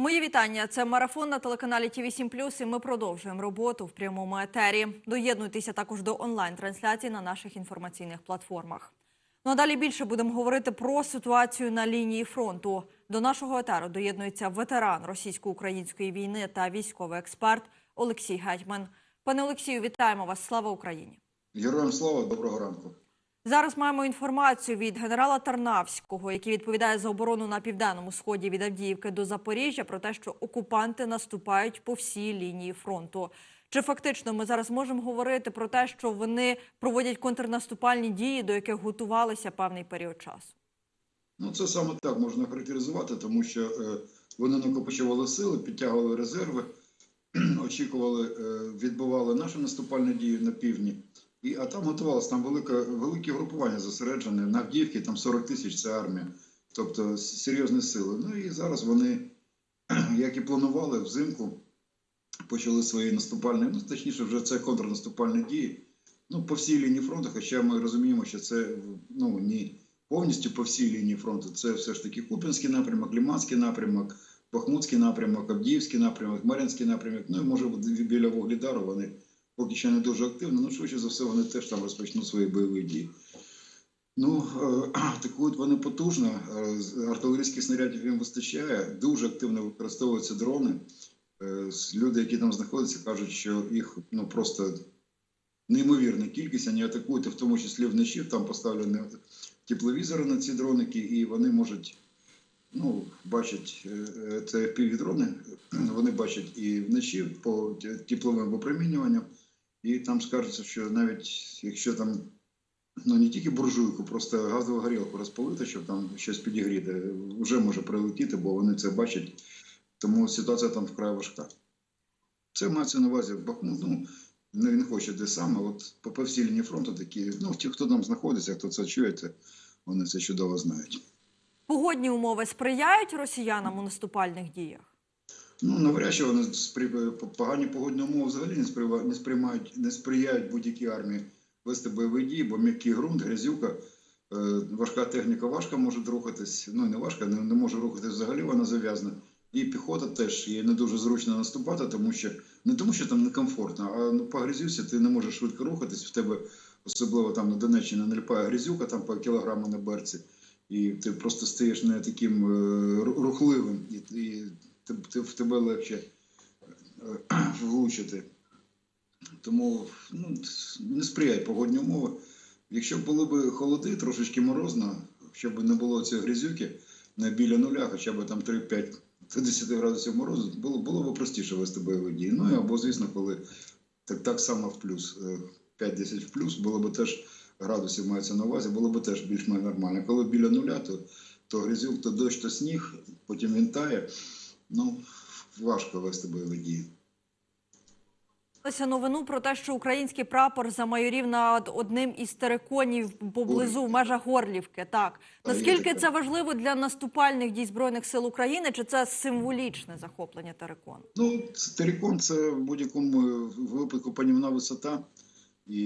Мої вітання. Це марафон на телеканалі ТВ 7 і ми продовжуємо роботу в прямому етері. Доєднуйтеся також до онлайн-трансляції на наших інформаційних платформах. Ну а далі більше будемо говорити про ситуацію на лінії фронту. До нашого етеру доєднується ветеран російсько-української війни та військовий експерт Олексій Гетьман. Пане Олексію, вітаємо вас! Слава Україні! Героям слава, доброго ранку. Зараз маємо інформацію від генерала Тарнавського, який відповідає за оборону на південному сході від Авдіївки до Запоріжжя, про те, що окупанти наступають по всій лінії фронту. Чи фактично ми зараз можемо говорити про те, що вони проводять контрнаступальні дії, до яких готувалися певний період часу? Ну це саме так можна характеризувати, тому що е, вони накопичували сили, підтягували резерви, очікували, е, відбивали наші наступальні дії на півдні. І, а там готувалося там велике, велике групування зосереджене на Авдіївці, там 40 тисяч це армія, тобто серйозні сили. Ну і зараз вони, як і планували, взимку почали свої наступальні, ну точніше, вже це контрнаступальні дії. Ну, по всій лінії фронту, хоча ми розуміємо, що це ну, ні повністю по всій лінії фронту. Це все ж таки Купінський напрямок, Ліманський напрямок, Бахмутський напрямок, Авдіївський напрямок, Мар'їнський напрямок. Ну і може біля Вугледару вони поки що не дуже активно. Ну, швидше за все, вони теж там розпочнуть свої бойові дії. Ну, е, атакують вони потужно. е, Артилерійських снарядів їм вистачає. Дуже активно використовуються дрони. Е, Люди, які там знаходяться, кажуть, що їх ну просто неймовірна кількість. Вони атакують, в тому числі вночі. Там поставлені тепловізори на ці дроники, і вони можуть ну, бачать це півдрони, вони бачать і вночі по тепловим випромінюванням. І там скажеться, що навіть якщо там ну не тільки буржуйку, просто газову горілку розпалити, щоб там щось підігріти, вже може прилетіти, бо вони це бачать. Тому ситуація там вкрай важка. Це мається на увазі Бахмут. Ну, не, не хочу де саме. От по, по всій лінії фронту такі, ну, ті, хто там знаходиться, хто це чує, це, вони це чудово знають. Погодні умови сприяють росіянам у наступальних діях? Ну, навряд чи вони погані погодні умови взагалі не сприймають, не сприймають, не сприяють будь-якій армії вести бойові дії, бо м'який ґрунт, грязюка, е, важка техніка важко може рухатись. Ну, не важка, не, не може рухатись взагалі, вона зав'язана. І піхота теж їй не дуже зручно наступати, тому що не тому, що там некомфортно, а ну, по грязюці ти не можеш швидко рухатись. В тебе особливо там на Донеччині наліпає грязюка там по кілограму на берці, і ти просто стаєш не таким е, рухливим, і, і в тебе легше е, влучити. Тому ну, не сприяють погодні умови. Якщо були б холоди, трошечки морозно, щоб не було цієї грязюки не біля нуля, хоча б там 3-5 до 10 градусів морозу, було, було б простіше вести бойові дії. Ну або, звісно, коли так, так само в плюс, е, 5-10 в плюс, було б теж градусів мається на увазі, було б теж більш-менш нормально. Коли біля нуля, то, то грязюк, то дощ, то сніг, потім він тає. Ну, важко вести бойові дії. Новину про те, що український прапор замайорів над одним із териконів поблизу в межах Горлівки. Так наскільки це важливо для наступальних дій збройних сил України, чи це символічне захоплення терикону? Ну, терикон це в будь-якому випадку панівна висота. І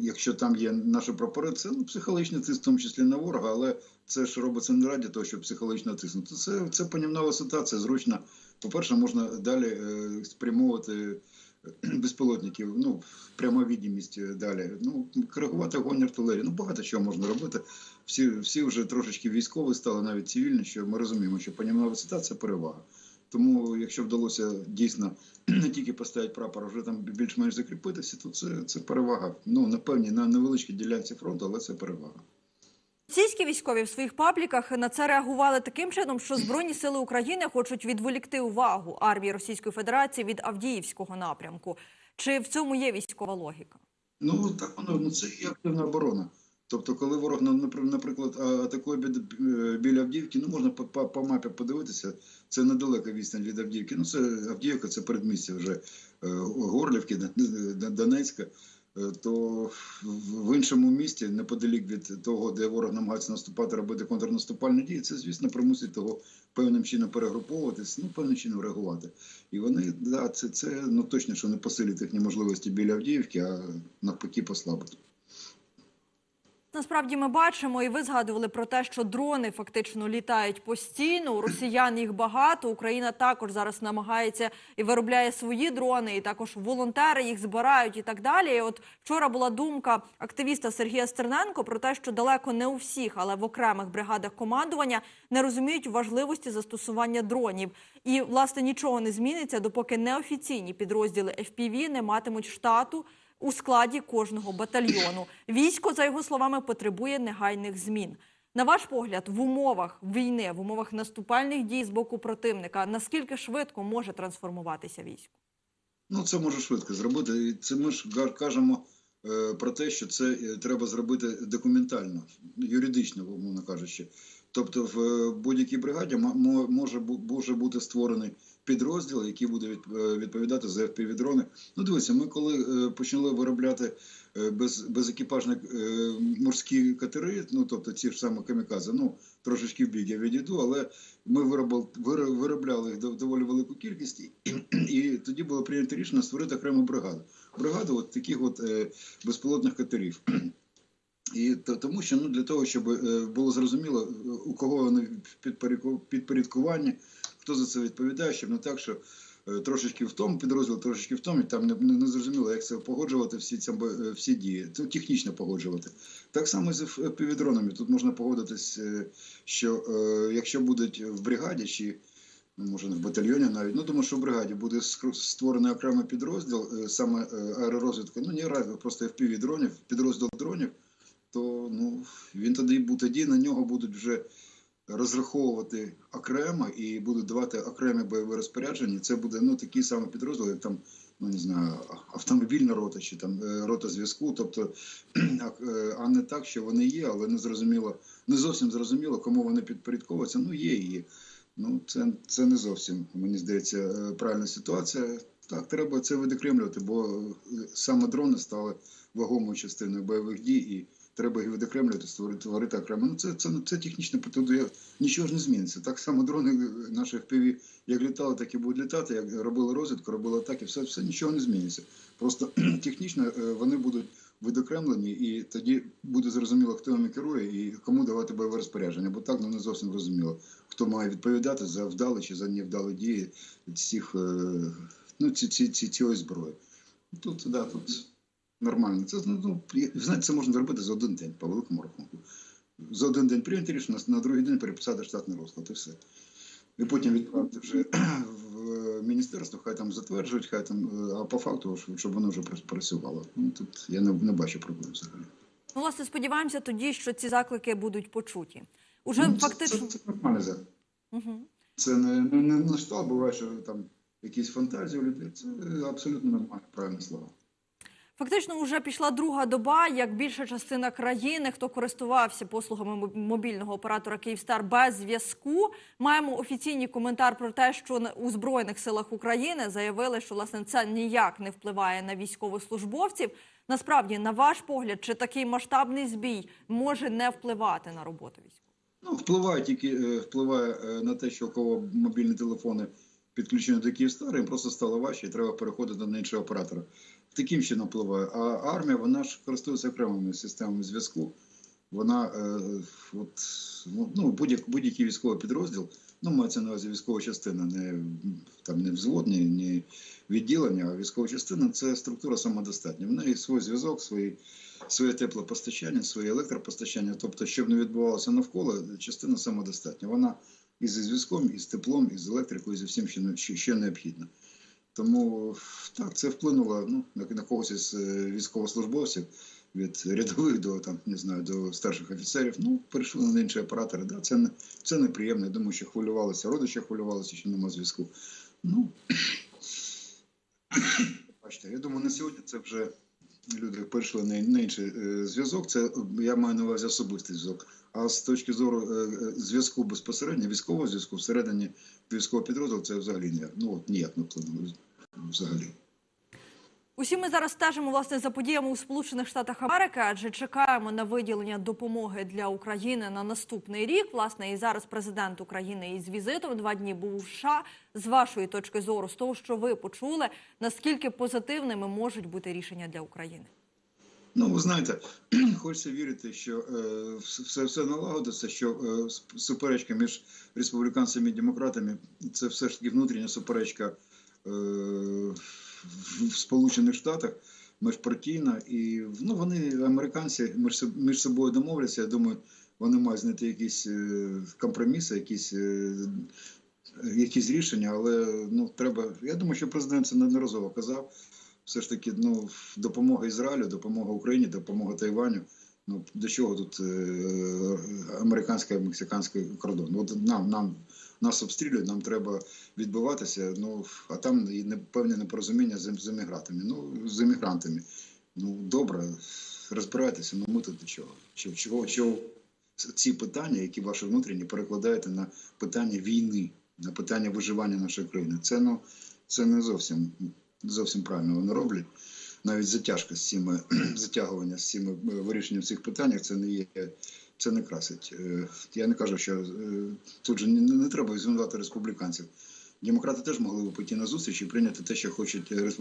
якщо там є наші прапори, це ну, психологічний тиск, в тому числі на ворога, але це ж робиться не раді того, щоб психологічно тиснути. Це, це панівна висота, це зручно. По-перше, можна далі е, спрямовувати е, безпілотників, ну, пряма відомість е, далі. Ну, коригувати огонь артилерії. Ну, багато чого можна робити. Всі, всі вже трошечки військові стали, навіть цивільні, що ми розуміємо, що панівна висота це перевага. Тому, якщо вдалося дійсно не тільки поставити прапор, а вже там більш-менш закріпитися, то це, це перевага. Ну, на певній, на невеличкій ділянці фронту, але це перевага. Російські військові в своїх пабліках на це реагували таким чином, що Збройні сили України хочуть відволікти увагу армії Російської Федерації від Авдіївського напрямку. Чи в цьому є військова логіка? Ну, так воно, ну це і активна оборона. Тобто, коли ворог, наприклад, атакує е, біля Авдіївки, ну можна по, по, мапі подивитися, це недалека відстань від Авдіївки. Ну, це Авдіївка, це передмістя вже е, Горлівки, Донецька. Е, То в- іншому місті, неподалік від того, де ворог намагається наступати, робити контрнаступальні дії, це, звісно, примусить того певним чином перегруповуватись, ну, певним чином реагувати. І вони, да, це, це ну, точно, що не посилить їхні можливості біля Авдіївки, а навпаки послабить. Насправді ми бачимо, і ви згадували про те, що дрони фактично літають постійно. У росіян їх багато. Україна також зараз намагається і виробляє свої дрони, і також волонтери їх збирають і так далі. І от вчора була думка активіста Сергія Стерненко про те, що далеко не у всіх, але в окремих бригадах командування не розуміють важливості застосування дронів. І власне нічого не зміниться, допоки неофіційні підрозділи FPV не матимуть штату у складі кожного батальйону. Військо, за його словами, потребує негайних змін. На ваш погляд, в умовах війни, в умовах наступальних дій з боку противника, наскільки швидко може трансформуватися військо? Ну, це може швидко зробити. Це ми ж кажемо е, про те, що це е, треба зробити документально, юридично, умовно кажучи. Тобто, в е, будь-якій бригаді може, може бути створений підрозділ, який буде е, відповідати за FPV-дрони. Ну, дивіться, ми коли е, почали виробляти без, безекіпажні морські катери, ну тобто ці ж саме камікадзе, ну трошечки в бік я відійду, але ми виробили, виро- виробляли їх доволі велику кількість, і, і тоді було прийнято рішення створити окрему бригаду. Бригаду от таких от безпілотних катерів. І тому що ну для того, щоб е, було зрозуміло, е, у кого вони в підпорядку- підпорядкуванні, хто за це відповідає, щоб не так, що е, трошечки в тому підрозділ, трошечки в тому, і там не, не, зрозуміло, як це погоджувати всі ці всі дії. Це технічно погоджувати. Так само з півдронами. Тут можна погодитись, що якщо будуть в бригаді чи ну, може не в батальйоні навіть. Ну думаю, що в бригаді буде створений окремий підрозділ, саме аеророзвідка, ну не аеророзвідка, просто FPV дронів, підрозділ дронів, то ну він тоді тоді на нього будуть вже розраховувати окремо і будуть давати окремі бойові розпорядження. Це буде ну такий самий підрозділ, як там. Ну, не знаю, автомобільна рота чи там е, рота зв'язку, тобто, а, е, не так, що вони є, але не зрозуміло, не зовсім зрозуміло, кому вони підпорядковуються. Ну, є є. Ну, це, це не зовсім, мені здається, е, правильна ситуація. Так, треба це відокремлювати, бо саме дрони стали вагомою частиною бойових дій, і треба їх відокремлювати, створити творити окремо. Ну, це, це, це технічно потуду. Нічого ж не зміниться. Так само дрони наші FPV як літали, так і будуть літати, як робили розвідку, робили так, і все, все нічого не зміниться. Просто технічно е, вони будуть відокремлені, і тоді буде зрозуміло, хто ними керує і кому давати бойове розпорядження, бо так ну, не зовсім зрозуміло, хто має відповідати за вдалі чи за невдалі дії цих, е, ну, ці, ці, ці, цієї зброї. Тут, да, тут нормально. Це, ну, ну, знаєте, це можна зробити за один день, по великому рахунку. За один день прийняти рішення, на другий день переписати штатний розклад і все. І потім відправити вже в міністерство, хай там затверджують, хай там, е, а по факту, щоб- воно вже працювало. Ну, тут я не, не бачу проблем взагалі. Ну, власне, сподіваємося тоді, що ці заклики будуть почуті. Уже Ну, це, фактично. це, це нормально зараз. Угу. Це не, не, не на штат, буває, що там якісь фантазії у людей. Це абсолютно нормально, правильне слово. Фактично, вже пішла друга доба, як більша частина країни, хто користувався послугами мобільного оператора Київстар без зв'язку. Маємо офіційний коментар про те, що у збройних силах України заявили, що власне це ніяк не впливає на військовослужбовців. Насправді, на ваш погляд, чи такий масштабний збій може не впливати на роботу військових? Ну, впливає тільки е, впливає е, на те, що у кого мобільні телефони підключені до Київстара, їм просто стало важче і треба переходити на іншого оператора. Таким чином впливає. А армія вона ж користується окремими системами зв'язку. Вона е, от, ну, ну, будь-як, будь-який військовий підрозділ, ну, мається на увазі військова частина, не, там, не взвод, не, не відділення, а військова частина це структура самодостатня. В неї свій зв'язок, свої, своє теплопостачання, своє електропостачання. Тобто, щоб не відбувалося навколо, частина самодостатня. Вона і зі зв'язком, і з теплом, і з електрикою, і зі всім, що, що необхідно. Тому так, це вплинуло ну, на, когось із е, військовослужбовців від рядових до там, не знаю, до старших офіцерів. Ну, перейшли на інші оператори. Да, це, це неприємно. Я думаю, що хвилювалися, родичі хвилювалися, що немає зв'язку. Ну, бачите, я думаю, на сьогодні це вже люди перейшли на, на інший е, зв'язок. Це я маю на увазі особистий зв'язок. А з точки зору е, е, зв'язку безпосередньо, військового зв'язку всередині військового підрозділу, це взагалі ніяк. Ну от ніяк не вплинуло. Взагалі. Усі ми зараз стежимо власне за подіями у Сполучених Штатах Америки, адже чекаємо на виділення допомоги для України на наступний рік. Власне, і зараз президент України із візитом два дні був у США. З вашої точки зору, з того, що ви почули, наскільки позитивними можуть бути рішення для України? Ну, ви знаєте, хочеться вірити, що е, все, все налагодиться, що е, суперечка між республіканцями і демократами це все ж таки внутрішня суперечка в, в Сполучених Штатах, міжпартійна. І ну, вони, американці, між, соб- між собою домовляться. Я думаю, вони мають знайти якісь е, компроміси, якісь. Е, Якісь рішення, але ну треба. Я думаю, що президент це неодноразово казав все ж таки ну, допомога Ізраїлю, допомога Україні, допомога Тайваню. Ну до чого тут е, американський мексиканський кордон? От нам, нам нас обстрілюють, нам треба відбиватися. Ну а там і не певне непорозуміння з, з емігрантами. Ну з емігрантами. Ну добре, розбирайтеся. Ну ми тут до чого? Чого, чого, чого ці питання, які ваші внутрішні, перекладаєте на питання війни, на питання виживання нашої країни? Це ну це не зовсім зовсім правильно вони роблять. Навіть затяжка з цими затягування з цими е, вирішенням цих питань, це не є. Це не красить. Е, Я не кажу, що е, тут же не, треба звинувати республіканців. Демократи теж могли б піти на зустріч і прийняти те, що хочуть е,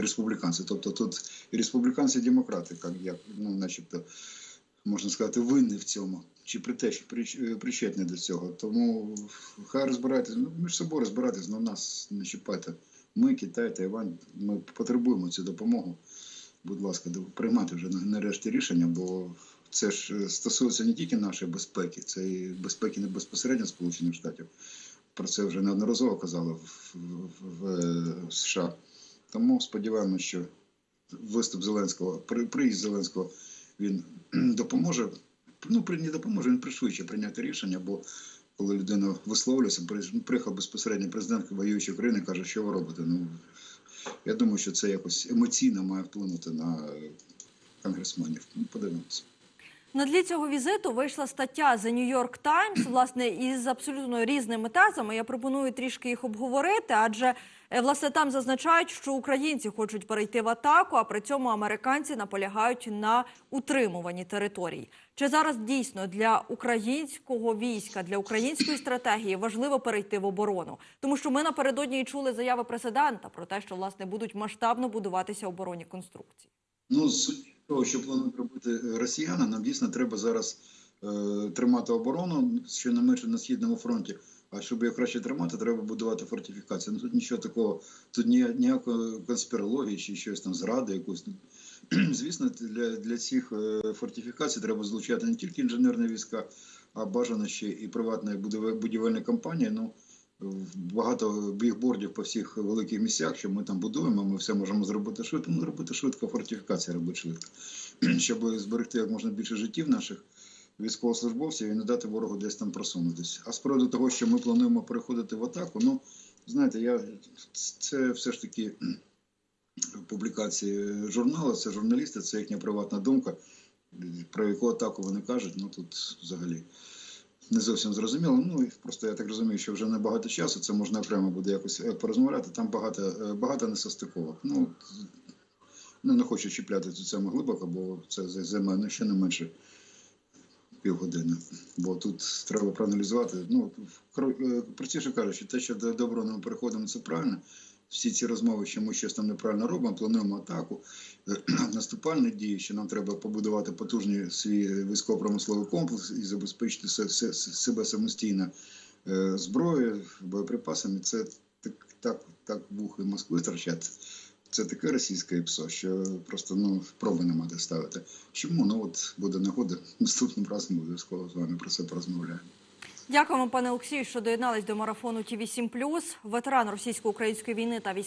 республіканці. Тобто тут і республіканці, і демократи, як, ну, начебто, можна сказати, винні в цьому, чи притеч, прич- причетні до цього. Тому хай розбирайтесь, ну, між собою розбирайтесь, але нас не чіпайте. Ми, Китай, Тайвань, ми потребуємо цю допомогу. Будь ласка, приймайте вже нарешті рішення, бо це ж е, стосується не тільки нашої безпеки, це і безпеки не безпосередньо Сполучених Штатів. Про це вже неодноразово казали в, в, в е, США. Тому сподіваємося, що виступ Зеленського, при- приїзд Зеленського, він допоможе. Ну, при- не допоможе, він пришвидшує прийняти рішення, бо коли людина висловлюється, при- приїхав безпосередньо президент воюючої країни, каже, що ви робите. Ну, я думаю, що це якось емоційно має вплинути на е, конгресменів. Ну, подивимося. На тлі цього візиту вийшла стаття The New York Times, власне, із абсолютно різними тезами. Я пропоную трішки їх обговорити, адже е, власне там зазначають, що українці хочуть перейти в атаку, а при цьому американці наполягають на утримуванні територій. Чи зараз дійсно для українського війська, для української стратегії важливо перейти в оборону? Тому що ми напередодні і чули заяви президента про те, що власне будуть масштабно будуватися оборонні конструкції. Ну, того, що планують робити е, росіяни, нам дійсно треба зараз е, тримати оборону, що не менше на східному фронті. А щоб її краще тримати, треба будувати фортифікацію. Ну тут нічого такого, тут ні, ніякої конспірології чи щось там зради якусь. Звісно, для, для цих е, фортифікацій треба залучати не тільки інженерні війська, а бажано ще і приватні будівель- будівельні компанії. Ну, багато бігбордів по всіх великих місцях, що ми там будуємо, ми все можемо зробити швидко. Ну, робити швидко, фортифікація робити швидко, щоб зберегти як можна більше життів наших військовослужбовців і не дати ворогу десь там просунутися. А з приводу того, що ми плануємо переходити в атаку, ну знаєте, я це все ж таки публікації журналу, це журналісти, це їхня приватна думка. Про яку атаку вони кажуть, ну тут взагалі не зовсім зрозуміло. Ну і просто я так розумію, що вже небагато часу. Це можна окремо буде якось е, порозмовляти. Там багато, е, багато несостиковок. Ну ну, не хочу чіпляти цю тему глибоко, бо це за- займе ну, ще не менше півгодини. Бо тут треба проаналізувати. Ну е, простіше кажучи, те, що до доброго ми переходимо, це правильно. Всі ці розмови, що ми щось там неправильно робимо, плануємо атаку, е, наступальні дії, що нам треба побудувати потужний свій військово-промисловий комплекс і забезпечити се- се- себе самостійно е, зброєю, боєприпасами. Це так, так, так вухи Москви торчать. Це таке російське ПСО, що просто ну проби нема де ставити. Чому? Ну от буде нагода наступним разом обов'язково з вами про це порозмовляємо. Дякуємо, пане Олексію, що доєднались до марафону ТІВІ 7+. Ветеран російсько-української війни та військовий